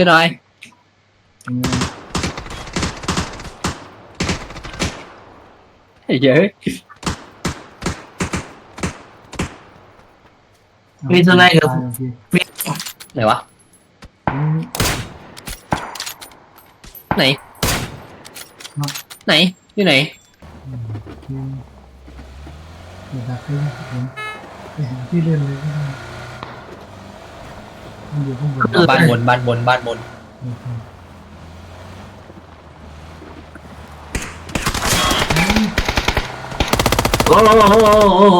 ช่วยหน่อยอืมไอ้เหี้ยเฮ้ยมีตัวไห มไหนไหนอยู่ไหนอืมอืมเดี๋ยวดักไปนะผมไปหาที่เล่นเลยก็ได้มันอยู่ข้างบนบ้านบนบ้านบนบ้านบนโอเคโอ้โหโอ้โหโอ้โห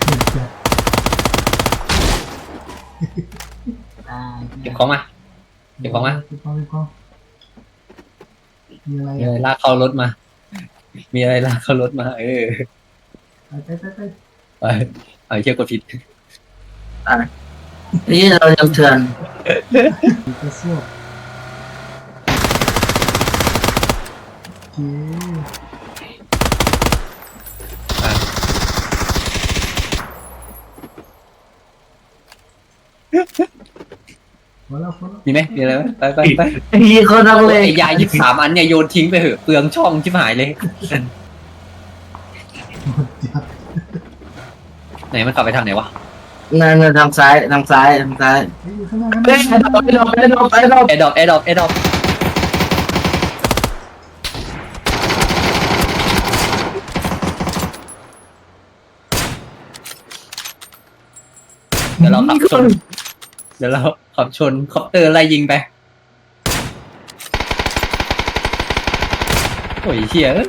เปลี่ยนจากตายเก็บของมาเก็บของมาเก็บของเก็บของมีอะไรมีอะไรอะลากเข้ารถมา มีอะไรลากเข้ารถมา เออ ไปไปไปไปไปเอาเชี่ยกดผิดนี่เรายังเถื่อนมีกระสวบโอเคพอแล้วพอแล้วมีไหมมีอะไรไหมไปไปไปพี่เขานักเลงไอ้ยายี่สามอันเนี่ยโยนทิ้งไปเถอะเปลืองช่องชิบหายเลย หมดจัด ไหนมันกลับไปทางไหนวะนั่นนั่นทางซ้ายทางซ้ายทางซ้ายเฮ้ยอยู่ข้างหน้าข้างหเฮ้น้ายไปดอกไปดอกไปดอก แอร์ดรอปแอร์ดรอปแอร์ดรอปเดี๋ยวเราขับชน เดี๋ยวเราขับชนคอปเตอร์ไล่ยิงไป โอ้ยเชี่ยเอ้ย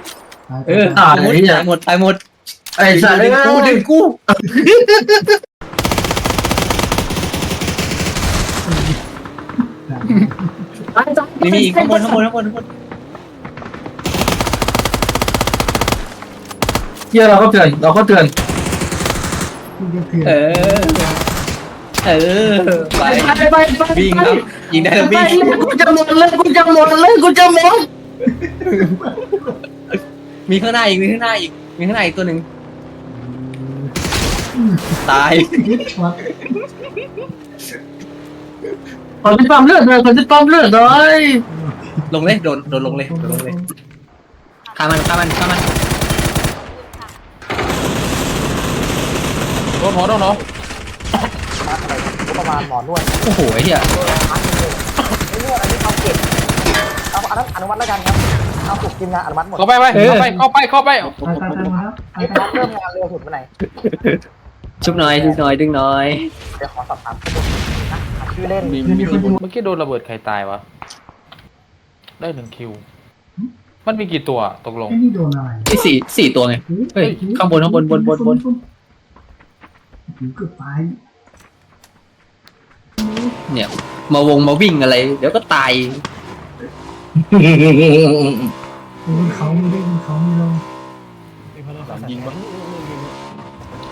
ตายไปเออตายหมดเนี่ยตายหมดตายหมด ไอ้สัตว์ดึงกูดึงกูนี่มีอีกข้างบนข้างบนข้างบนข้างบนเหี้ยเราก็เถื่อนเราก็เถื่อนคุณจะเถื่อนเออ เออ ไปไปไปไปวิ่งครับยิงได้แล้วไปวิ่งกูจะหมดเลยกูจะหมดเลยกูจะหมดมีข้างหน้าอีกมีข้างหน้าอีกมีข้างหน้าอีกตัวหนึ่ง ตายวัดคนที่ปั๊มเลือดเลยคนที่ปั๊มเลือดเลยลงเลย โดน โดนลงเลย โดนลงเลยฆ่ามันฆ่ามันฆ่ามันโดนหัวโดนหัวก็ประมาณหมอนวดโอ้โหไอ้เหี้ยพันหนึ่งไม่นวดอันนี้เอาเก็บเอาอันนั้นอนุมัติแล้วกันครับ เอาถูกทีมงานอนุมัติหมดเข้าไปไปเข้าไปเข้าไปเข้าไปตายตายตายมาแล้วตายนี่ตายเริ่มงานเร็วสุดเมื่อไหร่ ชุบหน่อยดึงหน่อยดึงหน่อยเดี๋ยวขอสอบถามข้อมูลนะชื่อเล่นมีมีคนเมื่อกี้โดนระเบิดใครตายวะ ได้หนึ่งคิว มันมีกี่ตัวตกลง ไอ้นี่โดนอะไรไอ้สี่สี่ตัวไงเฮ้ยข้างบนข้างบนบนบนบนถึงเกือบตายเนี่ย มาวงมาวิ่งอะไร เดี๋ยวก็ตายบนเขาไม่ได้บนเขาไม่ลง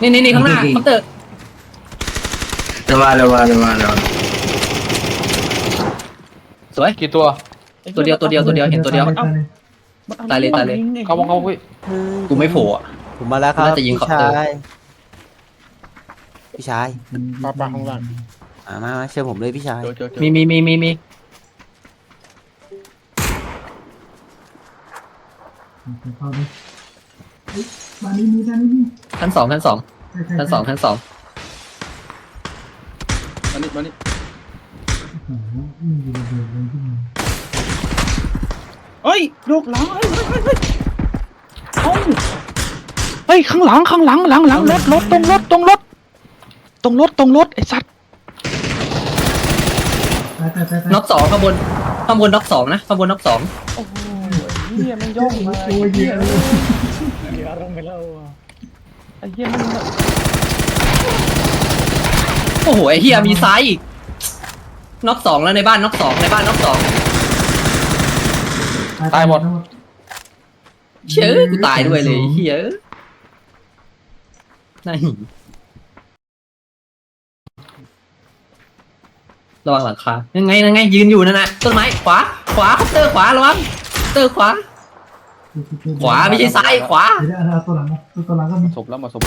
นี่นี่นี่ข้างหน้าคอปเตอร์เดี๋ยวมาเดี๋ยวมาเดี๋ยวมาเดี๋ยวมาสวยกี่ตัว ตัวเดียวตัวเดียวตัวเดียวเห็นตัวเดียวตายเลยตายเลยตายเลย เข้าวงเข้าไปกูไม่โผล่อะ ผมมาแล้วครับน่าจะยิงพี่คอปเตอร์ ชายพี่ชายปลาปลาข้างล่างอ่ามามาเชื่อผมเลยพี่ชายเจอเจอเจอมีมีมีมีมีเข้าดิเฮ้ย บ้านนี้มีบ้านนี้มีชั้นสองชั้นสองใช่ใช่ชั้นสองชั้นสองมานี่มานี่โอ้โหมีระเบิดเลยที่มันเฮ้ยลูกหลังเฮ้ยเฮ้ยเฮ้ยเฮ้ยเอ้าเฮ้ยข้างหลังข้างหลังหลังหลังรถรถตรงรถตรงรถตรงรถตรงรถไอ้สัตว์ตายตายตายตายน็อกสองข้างบนข้างบนน็อกสองนะข้างบนน็อกสองโอ้โหเฮียมันย่องมาตัวเย อะเลยไอ้เฮียมันโอ้โหไอ้เฮียมีซ้ายอีกน็อกสองแล้วในบ้านน็อกสองในบ้านน็อกสองตายหมด เชื่อกูตายด้วยเลยไอ้เฮียน่าหิวระวังหลังคายังไงยังไงยืนอยู่นั่นน่ะต้นไม้ขวาขวาคอปเตอร์ขวาระวังคอปเตอร์ขวา ขวาไม่ใช่ซ้ายขวาตัวหลังตัวหลังก็มีศพแล้วมาศพ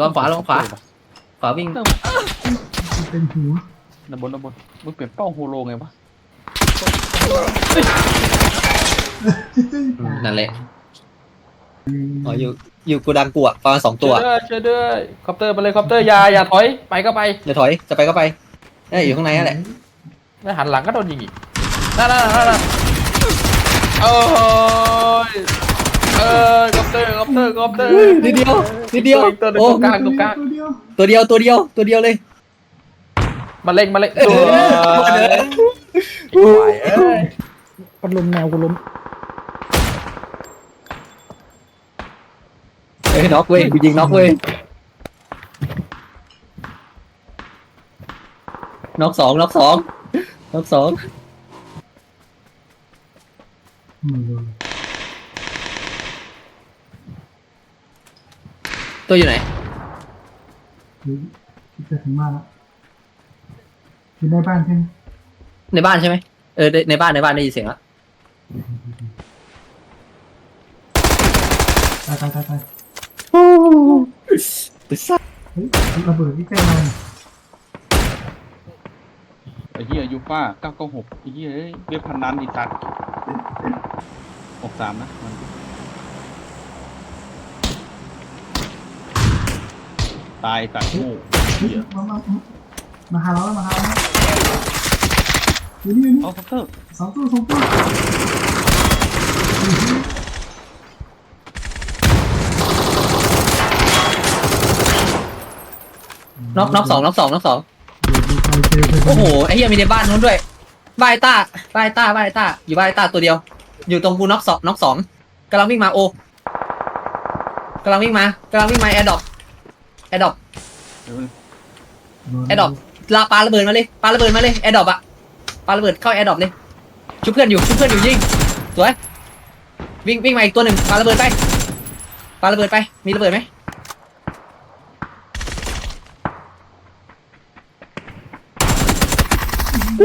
ลองขวาลองขวาขวาวิ่งเป็นหูนบนนบนมึงเปลี่ยนเป้าโฮโลไงวะนั่นแหละอ๋ออยู่อยู่กูดังกูอะประมาณสองตัวเชื่อยด้วยคอปเตอร์ไปเลยคอปเตอร์อย่าอย่าถอยไปก็ไปอย่าถอยจะไปก็ไปนี่อยู่ข้างในนั่นแหละ ไม่หันหลังก็โดนยิงอีกนั่นนั่นนั่นนั่นโอ้ยเออคอปเตอร์คอปเตอร์คอปเตอร์นิดเดียวนิดเดียวอีกตัวหนึงโอ้ตรงกลางตรงกลางตัวเดียวตัวเดียวตัวเดียวตัวเดียวเลยมาเล่งมาเล่งตัวเออไหวเอ้ยพัดลมแนวกูล้มเฮ้ยน็อกเว้ยกูยิงน็อกเว้ยน็อกสองน็อกสอง น็อกสองไม่รู้ตัวอยู่ไหนคือจะถึงบ้านแล้วอยู่ในบ้านใช่ไหมในบ้านใช่ไหมเออในในบ้านในบ้านได้ยินเสียงละตายตายตายตายปิดซ่าเฮ้ยระเบิดที่ใกล้เรา เนี่ยไอ้เหี้ยยูฟ่า996ไอ้เหี้ยเอ้ยเว็บพันนันอีสัตว์63นะมันตายสัตว์โง่เฮ้ยเหี้ยมามามาหาเราแล้วมาหาเราแล้วอยู่นี่อยู่นี่เอาคอปเตอร์สองตัวสองตัวน็อกน็อกสองน็อกสองน็อกสอง เดี๋ยวดูไปเจอเจอโอ้โหไอ้เหี้ยมีในบ้านนู้นด้วยบ้านไอ้ต้าบ้านไอ้ต้าบ้านไอ้ต้าอยู่บ้านไอ้ต้าตัวเดียว อยู่ตรงกูน็อกสองน็อกสองกำลังวิ่งมาโอกำลังวิ่งมากำลังวิ่งมาแอร์ดรอปแอร์ดรอปเดี๋ยวแอร์ดรอปลาปาระเบิดมาเลยปาระเบิดมาเลยแอร์ดรอปอะปาระเบิดเข้าแอร์ดรอปเลยชุบเพื่อนอยู่ชุบเพื่อนอยู่ยิงสวยวิ่งวิ่งมาอีกตัวหนึ่งปาระเบิดไปปาระเบิดไปมีระเบิดไหม นอ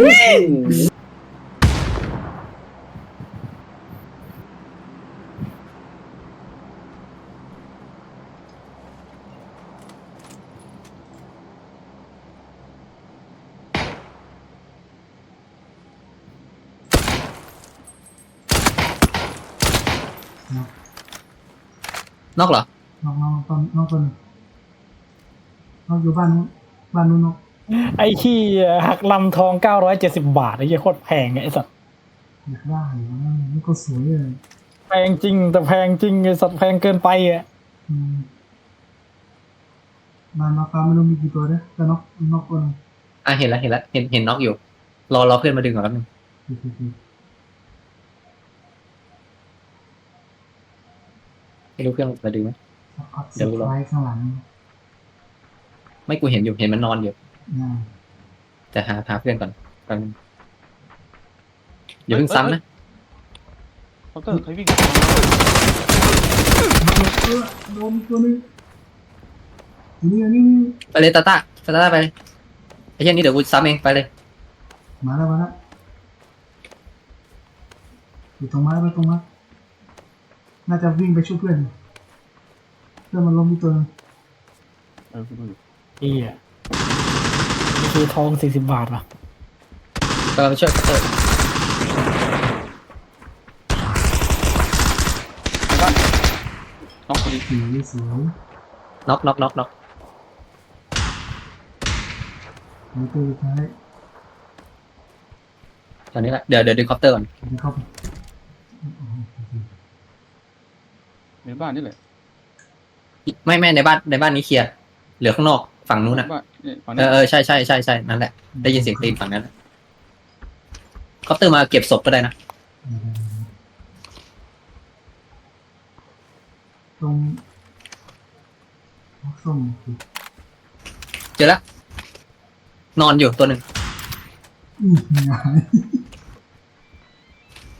กเหรอ น้องน้องตอนน้องคนน้องอยู่บ้านนู้นบ้านนู้นน้อง ไอ้ขี้หักลำทองเก้าร้อยเจ็ดสิบบาทไอ้เหี้ยโคตรแพงไงไอ้สัตว์อยากได้อยู่นะนี่ก็สวยเลยแพงจริง แต่แพงจริงไอ้สัตว์แพงเกินไปอะอืมบ้านน้องฟ้าไม่รู้มีกี่ตัวนะแต่น้องน้องคนอะเห็นแล้วเห็นแล้วเห็นเห็นน็อกอยู่ รอรอเพื่อนมาดึงก่อนแป๊บนึงคือคือคือไม่รู้เพื่อนมาดึงไหมพักเดี๋ยวรอไว้ข้างหลังไม่กูเห็นอยู่เห็นมันนอนอยู่ อ่าแต่หาหาเพื่อนก่อนแป๊บนึงอย่าเพิ่งซ้ำนะคอปเตอร์ใครวิ่งเออโดนตัวนึงนี่นี่นี่ไปเลยตาตาตาตาไปเลยไอ้เช่นนี้เดี๋ยวกูซ้ำเองไปเลย มาแล้วมาแล้วอยู่ตรงมาแล้วตรงมาน่าจะวิ่งไปช่วยเพื่อน เพื่อนมันล้มที่ตัวนึงเออกูดูอยู่เหี้ยนี่ คือทองสี่สิบบาทว่ะกำลังไปช่วยเออน้องคนนี้สีสวยน็อกน็อกน็อกน็อกมีตัวสุดท้ายตอนนี้แหละ เดี๋ยวเดี๋ยวดึงคอปเตอร์ก่อนเดี๋ยวเข้าไปในบ้านนี่แหละ ไม่ไม่ในบ้านในบ้านนี้เคลียร์ เหลือข้างนอก ฝั่งนู้นอะบ้านเนี่ยฝั่งเอนี้อเออใช่ใช่ใช่ใช่นั่นแหละ ได้ยินเสียงตีนฝั่งนั้นแหละคอปเตอร์มาเก็บศพก็ได้นะ ตรงส้มคือเจอแล้ว นอนอยู่ตัวหนึ่งอืมหงาย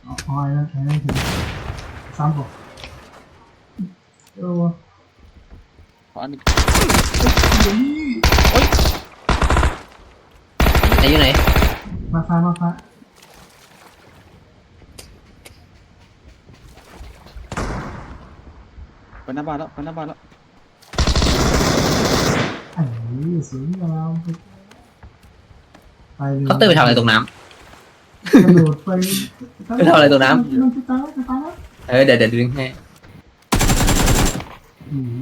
เอาเอาไอ้นั่นไอ้นั่นถึงซ้ำบอกเออ วะฝั่งนี้เดี๋ยวนี้ไหนอยู่ไหนมาฟ้ามาฟ้าไปหน้าบ้านแล้วไปหน้าบ้านแล้วสวยงามไปเลยเขาน์เตอร์ไปทำอะไรตรงน้กระโดดไปไปทำอะไรตรงน้ำมันจะตายจะตายแล้วำเออเดี๋ยวเดี๋ยวดึงให้อืม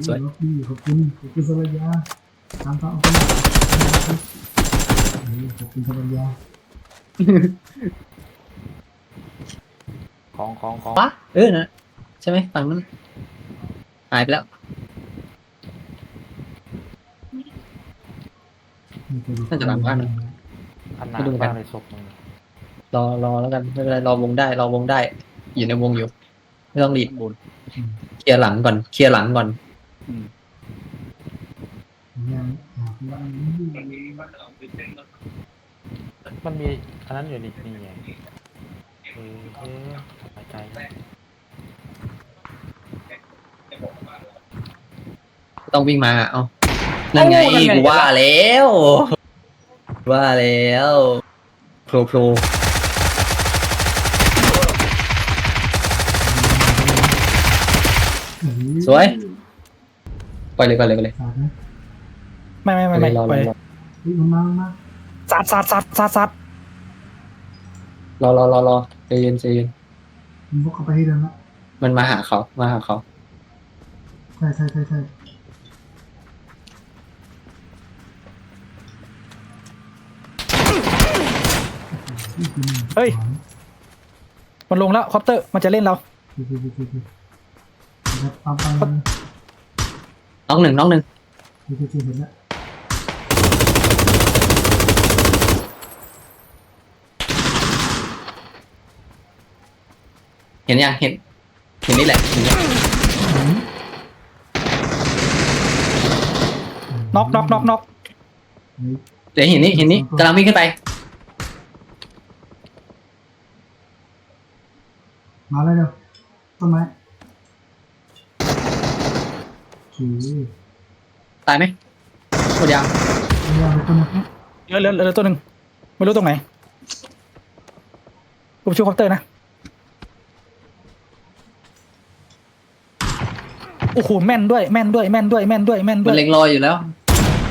สวย ขอบคุณขอบคุณขอบคุณสรัญญาตามพระเอาไปนี่ขอบคุณสรัญญาของของของวะเออนะใช่ไหมฝั่งนั้นหายไปแล้วน่าจะหลังบ้านนะอันหนาไปดูกันบ้างในศพมึงรอรอแล้วกันไม่เป็นไรรอวงได้รอวงได้ อยู่ในวงอยู่ไม่ต้องรีบบุญ เคลียร์หลังก่อน เคลียร์หลังก่อนยังอะมันมีอันนั้นอยู่นี่นี่ไงเออเออหายใจต้องวิ่งมาเอานั่นไงกูว่าแล้ว ว่าแล้วโผล่โผล่ สวย ไปเลยไปเลยไปเลยสาดนะไม่ไม่ไปไม่เลไม่ยรอรไปอรอเฮ้ยมันมามันมาซัดซัดซัดซัดซัดรอรอรอรอใจเย็นใจเย็นมันพกเข้าไปให้เดินละมันมาหาเขามาหาเขาใช่ใช่ใช่ใช่เฮ้ย มันลงแล้วคอปเตอร์มันจะเล่นเราคือคือ คือคือคือครับตามปเลยน้องหนึ่งน้องหนึ่งคือคือคือเห็นแล้วเห็นยังเห็น เห็นนี่แหละเห็นยังน็อกน็อกน็อกน็อกเดี๋ยวเห็นนี่เห็นนี่กำลังวิ่งขึ้นไปมาเลยเดี๋ยวต้นไม้ อเคตายไหมหมดยังเอายาไปต้นนึงเหลือเหลือเหลือตัวหนึ่งไม่รู้ตรงไหนกูไปช่วยคอปเตอร์นะโอ้โหแม่นด้วยแม่นด้วยแม่นด้วยแม่นด้วยแม่นด้มัวนย เล็งรอยอยู่แล้ว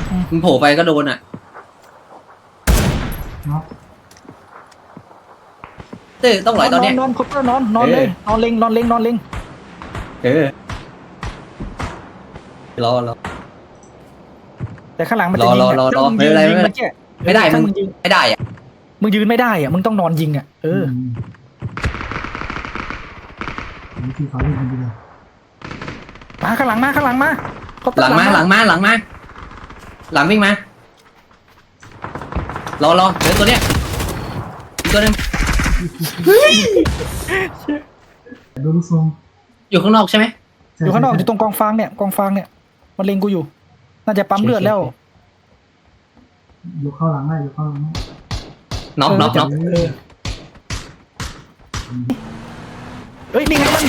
อืมมึงโผล่ไปก็โดนอะ เนาะเต้ต้องไหลตอนเนี้ย นอนคอปเตอร์นอนนอนเลยนอนเล็งนอนเล็งนอนเล็งเออ รอรอ แต่ข้างหลังมันจะยิงรอรอรอถ้ามึงยืนไม่ยิงเป็นไรเมื่อกี้ไม่ได้ถ้ามึมึงงยืนไม่ได้อะมึงยืนไม่ได้อะมึงต้องนอนยิงอะเออนี่คือเขาเล่นกันดีเลยมาข้างหลังมาข้างหลังมาคอปเตอหร์ลังมาหลังมาหลังมาหลังวิ่งมารอรอเดี๋ยวตัวเนี้ยอีกตัวหนึงโดนลูกทรงอยู่ข้างนอกใช่ไหมใช่อยู่ข้างนอกอใช่ยู่ตรงกองฟางเนี่ยกองฟางเนี่ย มันเล็งกูอยู่ น่าจะปั๊มเลือดแล้วยกเข้าหลังได้ยกเข้าหลังได้น็อกน็อกน็อกเออเฮ้ยนี่ไงมัน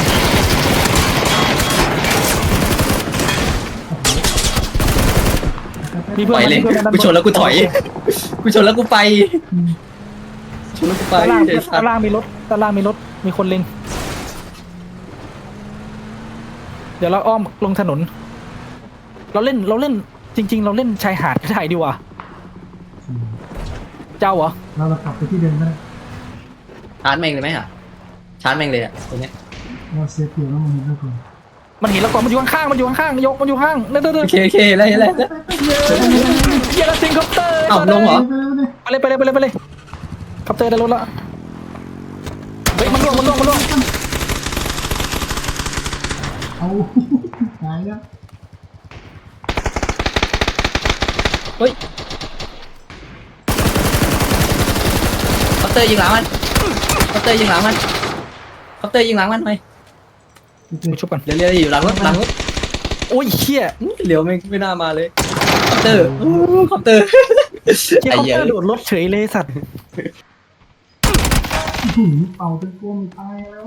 มีปเพื่อนล่อยเลยมีพื่อกูชนแล้วกูถอยกูชนแล้วกูไปชนแล้วกูไปด้านล่างเดี๋ยวสัตด้านว์ล่างมีรถด้านล่างมีรถ มีคนเล็ง เดี๋ยวเราอ้อมลงถนน เราเล่นเราเล่นจริง ๆ เราเล่นชายหาดก็ได้ดีกว่าเจ้าเหรอเราเรากลับไปที่เดิมก็ได้ชาร์จแม่งเลยไหมอะชาร์จแม่งเลยอะตัวเนี้ยเราเซฟเกี่ยวแล้วมันมีเรื่องก่อนมันเห็นแล้วก่อนมันอยู่ข้างๆมันอยู่ข้างๆยกมันอยู่ข้างเด้อเด้อเด้โออเคโอเคอะไรอะไรเฮียแล้วซิงคอปเตอร์เอ้าลงเหรอไปเลยไปเลยไปเลยไปเลยคอปเตอร์ได้รถแล้วเฮ้ยมันล่วงมันล่วงมันล่วงเอาหายแล้ว คอปเตอร์ยิงหลังมันคอปเตอร์ยิงหลังมันคอปเตอร์ยิงหลังมันไปกูชุบก่อนเร็วเร็วอยู่หลังรถหลังรถโอ้ยเฮียเร็วไม่ไม่น่ามาเลยคอปเตอร์อู้คอปเตอร์เฮียไอ้คอปเหี้ยเตอร์โดดรถเฉยเลยสัตว์หืมเป่าจนกลัวมันตายแล้ว